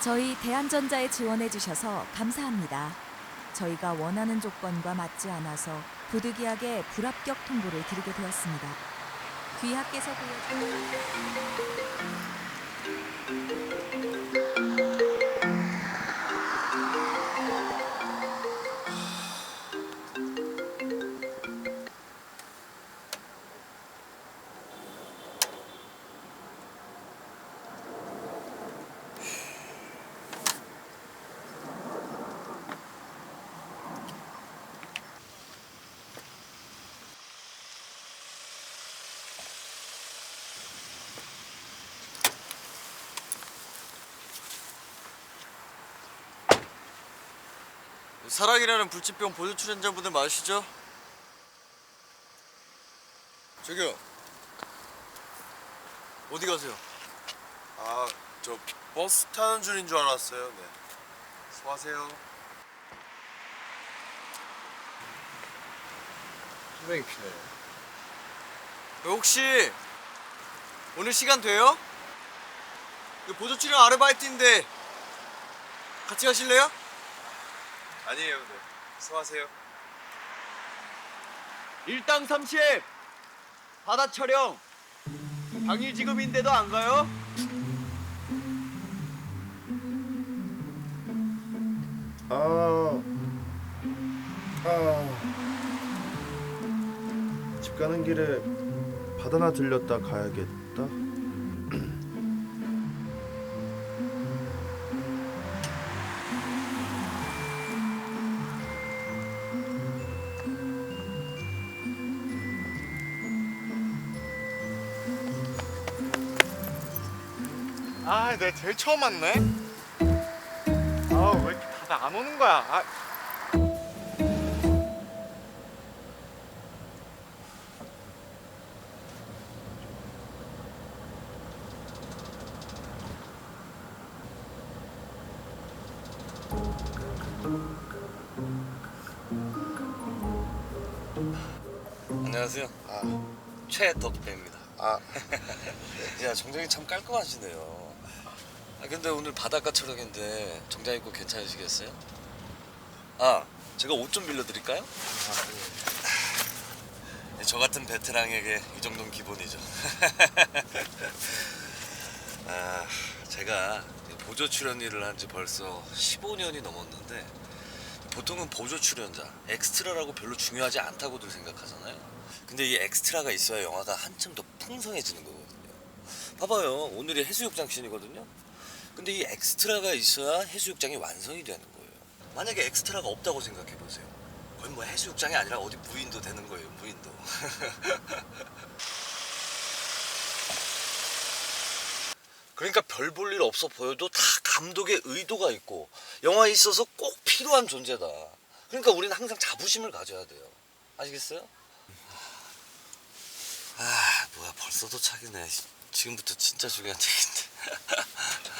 저희 대한전자에 지원해 주셔서 감사합니다. 저희가 원하는 조건과 맞지 않아서 부득이하게 불합격 통보를 드리게 되었습니다. 귀하께서 보여 사랑이라는 불치병 보조 출연자분들 맞으시죠? 저기요. 어디 가세요? 아, 저 버스 타는 줄인 줄 알았어요. 네. 수고하세요. 선생님 피네. 혹시 오늘 시간 돼요? 보조 출연 아르바이트인데 같이 가실래요? 아니에요. 네. 수고하세요. 일당 30 바다 촬영 당일 지급인데도 안 가요? 아, 아, 집 가는 길에 바다나 들렸다 가야겠다. 아, 내가 제일 처음 왔네. 아, 왜 이렇게 다들 안 오는 거야? 아, 안녕하세요. 아, 최덕배입니다. 아, 야 정장이 참 깔끔하시네요. 아 근데 오늘 바닷가 촬영인데 정장 입고 괜찮으시겠어요? 아 제가 옷 좀 빌려드릴까요? 네, 저 같은 베테랑에게 이 정도는 기본이죠. 아 제가 보조 출연 일을 한 지 벌써 15년이 넘었는데 보통은 보조 출연자, 엑스트라라고 별로 중요하지 않다고들 생각하잖아요. 근데 이 엑스트라가 있어야 영화가 한층 더 풍성해지는 거거든요. 봐봐요. 오늘이 해수욕장 씬이거든요. 근데 이 엑스트라가 있어야 해수욕장이 완성이 되는 거예요. 만약에 엑스트라가 없다고 생각해 보세요. 거의 뭐 해수욕장이 아니라 어디 무인도 되는 거예요. 무인도. 그러니까 별 볼 일 없어 보여도 다 감독의 의도가 있고 영화에 있어서 꼭 필요한 존재다. 그러니까 우리는 항상 자부심을 가져야 돼요. 아시겠어요? 아 뭐야 벌써 도착이네. 지금부터 진짜 중요한 얘기인데.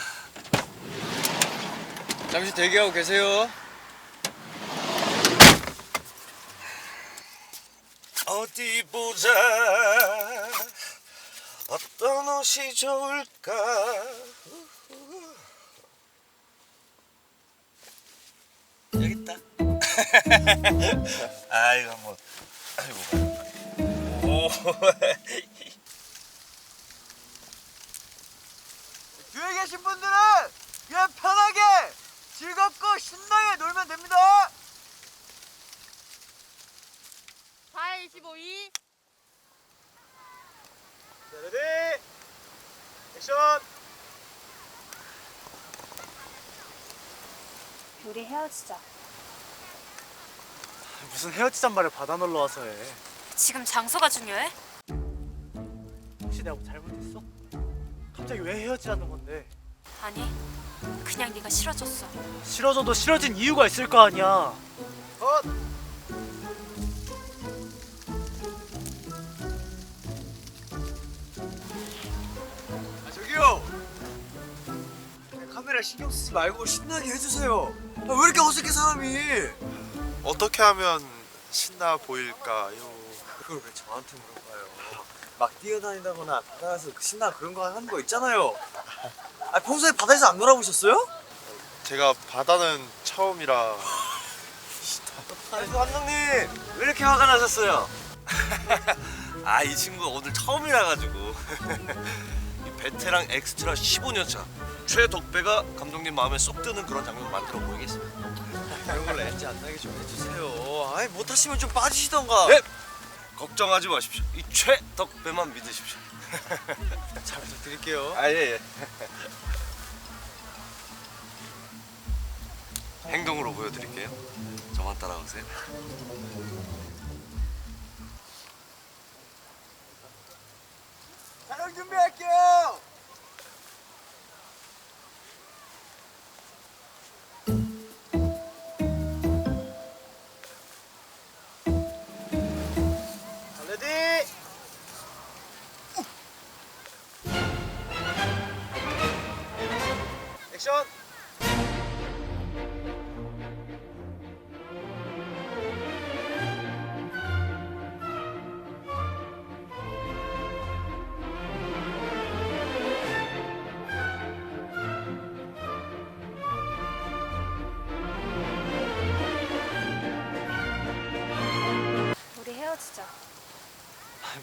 잠시 대기하고 계세요. 어디 보자. 어떤 옷이 좋을까? 여기 있다. 아이고 뭐. 아이고. 오. 뒤에 계신 분들은 그냥 편하게 즐겁고 신나게 놀면 됩니다. 425이 레디, 액션. 우리 헤어지자. 무슨 헤어지잔 말을 받아 놀러 와서 해. 지금 장소가 중요해? 혹시 내가 뭐 잘못했어? 갑자기 왜 헤어지자는 건데? 아니, 그냥 네가 싫어졌어. 싫어져도 싫어진 이유가 있을 거 아니야. 아, 저기요. 카메라 신경 쓰지 말고 신나게 해주세요. 아, 왜 이렇게 어색해 사람이? 어떻게 하면 신나 보일까요? 그걸 왜 저한테 물어봐요? 막 뛰어다니다거나 바다에서 그 신나 그런 거 하는 거 있잖아요. 아 평소에 바다에서 안 놀아보셨어요? 제가 바다는 처음이라 아니 감독님 왜 이렇게 화가 나셨어요? 아 이 친구 오늘 처음이라 가지고 이 베테랑 엑스트라 15년 차 최덕배가 감독님 마음에 쏙 드는 그런 장면 만들어 보이겠습니다. 이런 걸 렌즈 안 나게 좀 해주세요. 아이 못하시면 좀 빠지시던가. 네. 걱정하지 마십시오. 이 최덕배만 믿으십시오. 잘 부탁드릴게요. 아 예. 예. 행동으로 보여드릴게요. 저만 따라오세요. 촬영 준비할게요.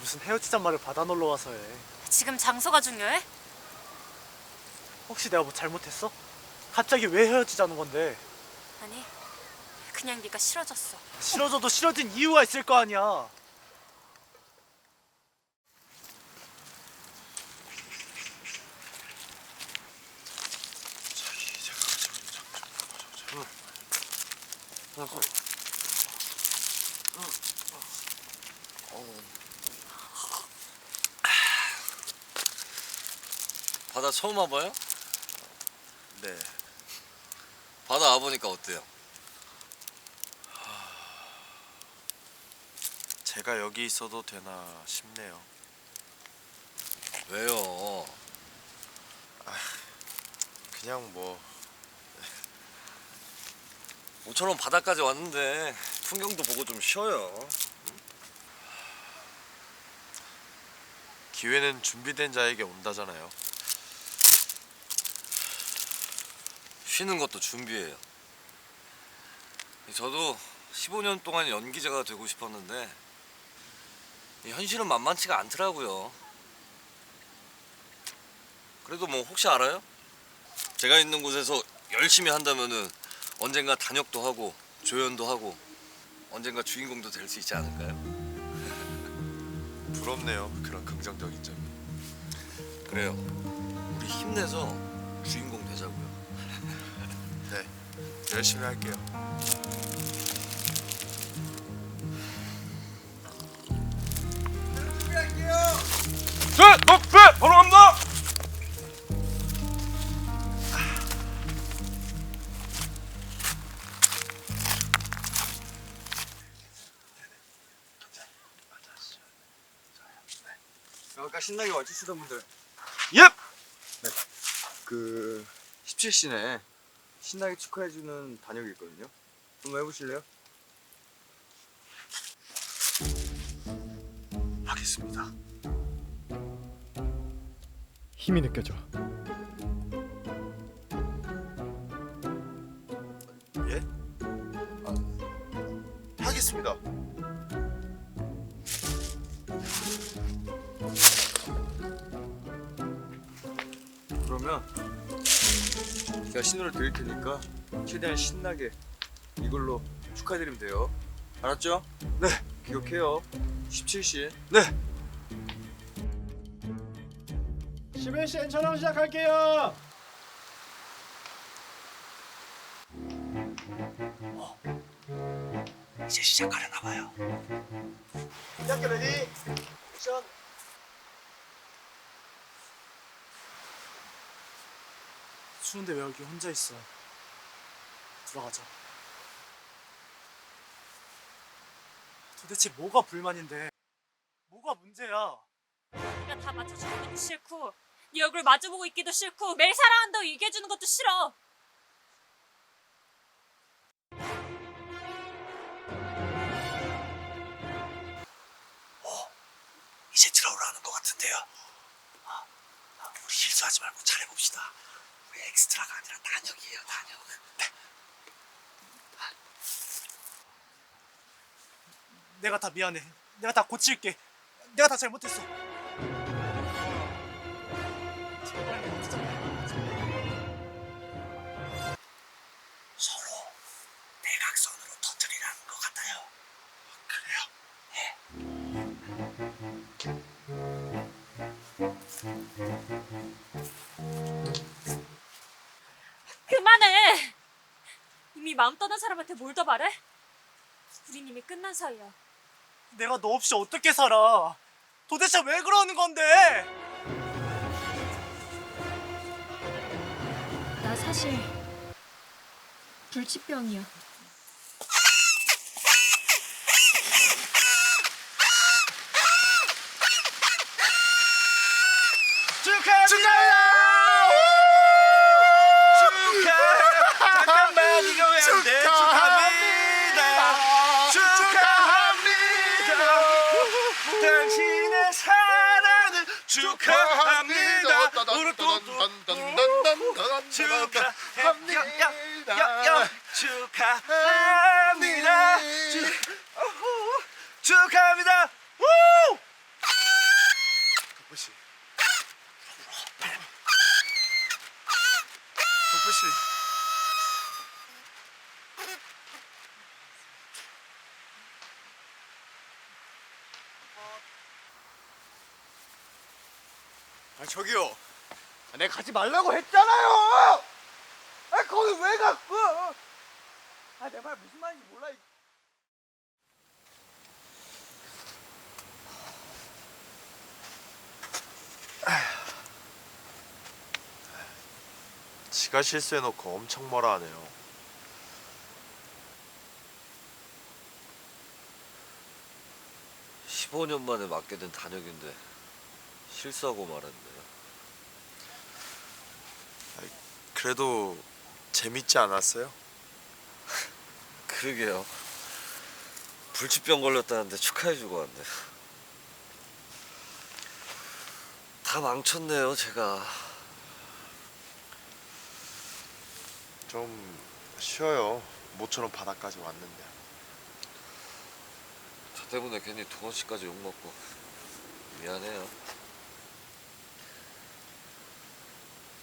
무슨 헤어지잔 말을 받아 놀러 와서 해. 지금 장소가 중요해? 혹시 내가 뭐 잘못했어? 갑자기 왜 헤어지자는 건데? 아니, 그냥 네가 싫어졌어. 싫어져도 싫어진 이유가 있을 거 아니야. 바다 처음 와봐요? 네 바다 와보니까 어때요? 제가 여기 있어도 되나 싶네요. 왜요? 그냥 뭐 모처럼 바다까지 왔는데 풍경도 보고 좀 쉬어요. 기회는 준비된 자에게 온다잖아요. 쉬는 것도 준비해요. 저도 15년 동안 연기자가 되고 싶었는데 이 현실은 만만치가 않더라고요. 그래도 뭐 혹시 알아요? 제가 있는 곳에서 열심히 한다면은 언젠가 단역도 하고 조연도 하고 언젠가 주인공도 될 수 있지 않을까요? 부럽네요. 그런 긍정적인 점이. 그래요. 우리 힘내서 주인공 되자고요. 네 열심히 할게요. 네, 덕배 바로 갑니다. 아까 신나게 와주시던 분들. 예! 네. 그 17시내 신나게 축하해주는 단역이 있거든요. 한번 해보실래요? 하겠습니다. 힘이 느껴져. 예? 아, 하겠습니다. 그러면 제가 신호를 드릴 테니까 최대한 신나게 이걸로 축하드리면 돼요. 알았죠? 네. 기억해요. 17시. 네. 11시엔 촬영 시작할게요. 이제 시작하려나 봐요. 시작해 레디. 액션. 추운데 왜 여기 혼자 있어? 들어가자. 도대체 뭐가 불만인데? 뭐가 문제야? 네가 다 맞춰주는 것도 싫고, 네 얼굴 마주보고 있기도 싫고, 매일 사랑한다고 얘기해주는 것도 싫어. 이제 들어오라는 것 같은데요. 아, 아, 우리 실수하지 말고 잘해봅시다. 엑스트라가 아니라 단역이에요, 단역. 내가 다 미안해. 내가 다 고칠게. 내가 다 잘못했어. 마음 떠난 사람한테 뭘더 바래? 우린 이미 끝난 사이야. 내가 너 없이 어떻게 살아? 도대체 왜 그러는 건데? 나 사실 불치병이야. 또또 축하합니다. 축하합니다. 축하합니다. 우! 덕분씨. 덕분씨. 아 저기요. 아, 내가 가지 말라고 했잖아요. 아 거기 왜 갔고? 아내 말 무슨 말인지 몰라. 이- 지가 실수해놓고 엄청 뭐라 하네요. 십 15년 만에 맡게 된 단역인데 실수하고 말았네요. 그래도 재밌지 않았어요? 그러게요. 불치병 걸렸다는데 축하해주고 왔네. 다 망쳤네요, 제가. 좀 쉬어요. 모처럼 바다까지 왔는데. 저 때문에 괜히 동원 씨까지 욕 먹고 미안해요.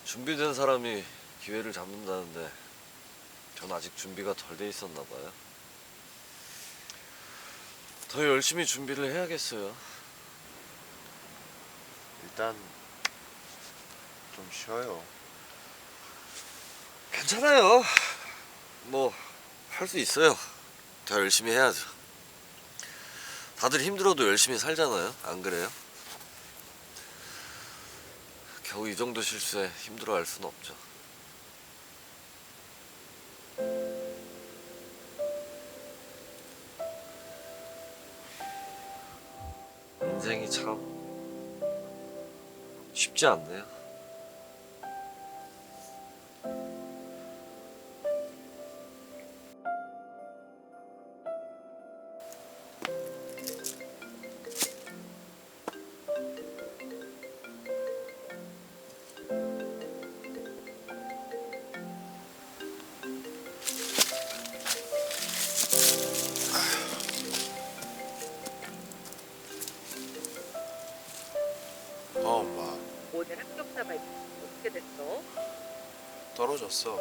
준비된 사람이 기회를 잡는다는데 전 아직 준비가 덜 돼 있었나 봐요. 더 열심히 준비를 해야겠어요. 일단 좀 쉬어요. 괜찮아요. 뭐 할 수 있어요. 더 열심히 해야죠. 다들 힘들어도 열심히 살잖아요. 안 그래요? 겨우 이 정도 실수에 힘들어할 수는 없죠. 쉽지 않네요. 떨어졌어.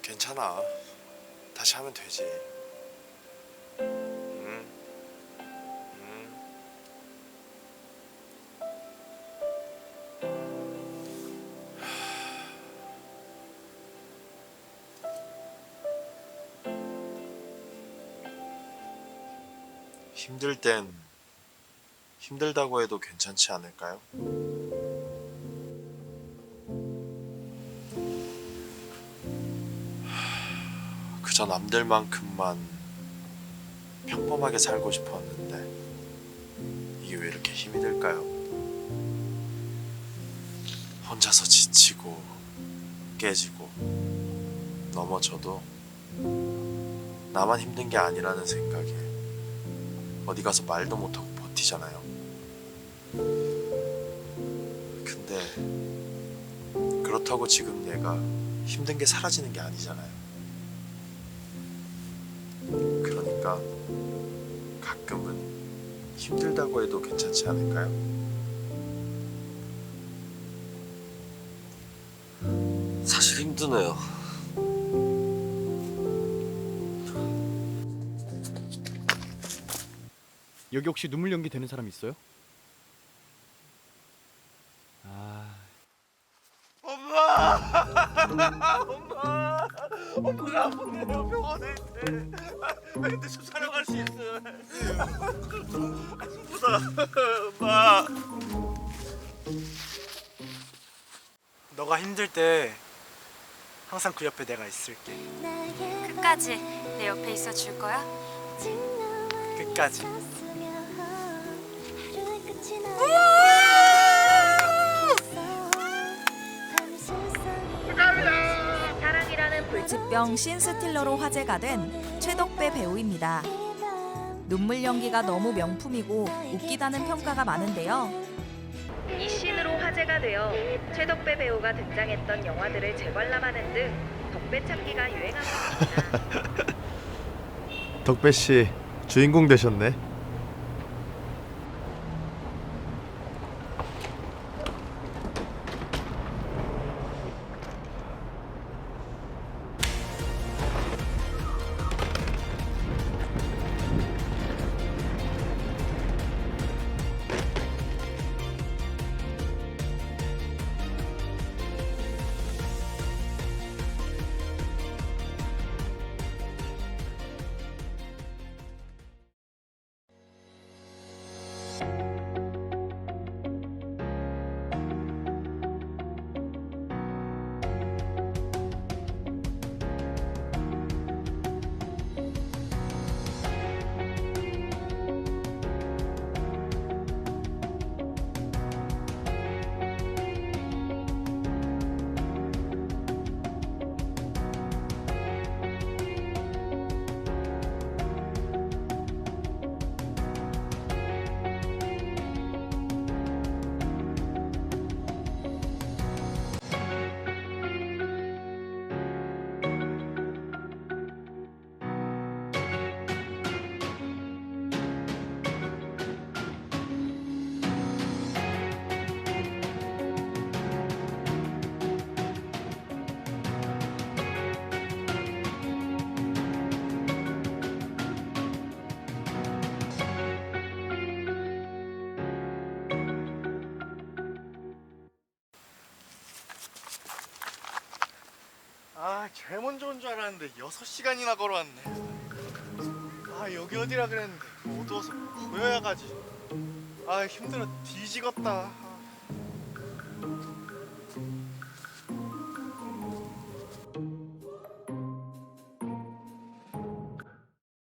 괜찮아. 다시 하면 되지. 힘들 땐 힘들다고 해도 괜찮지 않을까요? 저 남들만큼만 평범하게 살고 싶었는데 이게 왜 이렇게 힘이 들까요? 혼자서 지치고 깨지고 넘어져도 나만 힘든 게 아니라는 생각에 어디 가서 말도 못하고 버티잖아요. 그렇다고 지금 얘가 힘든 게 사라지는 게 아니잖아요. 그러니까 가끔은 힘들다고 해도 괜찮지 않을까요? 사실 힘드네요. 여기 혹시 눈물 연기 되는 사람 있어요? 아, 엄마가 아픈데요 병원에. 아, 근데 저 촬영할 수 있어요. 엄마. 너가 힘들 때 항상 그 옆에 내가 있을게. 끝까지 내 옆에 있어 줄 거야? 끝까지. 사랑이라는 불 불치병 신스틸러로 화제가 된 최덕배 배우입니다. 눈물 연기가 너무 명품이고 웃기다는 평가가 많은데요. 이 씬으로 화제가 되어 최덕배 배우가 등장했던 영화들을 재관람하는 등 덕배 찾기가 유행하고 있습니다. 덕배 씨 주인공 되셨네. 아, 제일 먼저 온 줄 알았는데 6시간이나 걸어왔네. 아, 여기 어디라 그랬는데 어두워서 보여야 가지. 아, 힘들어 뒤지겠다. 아.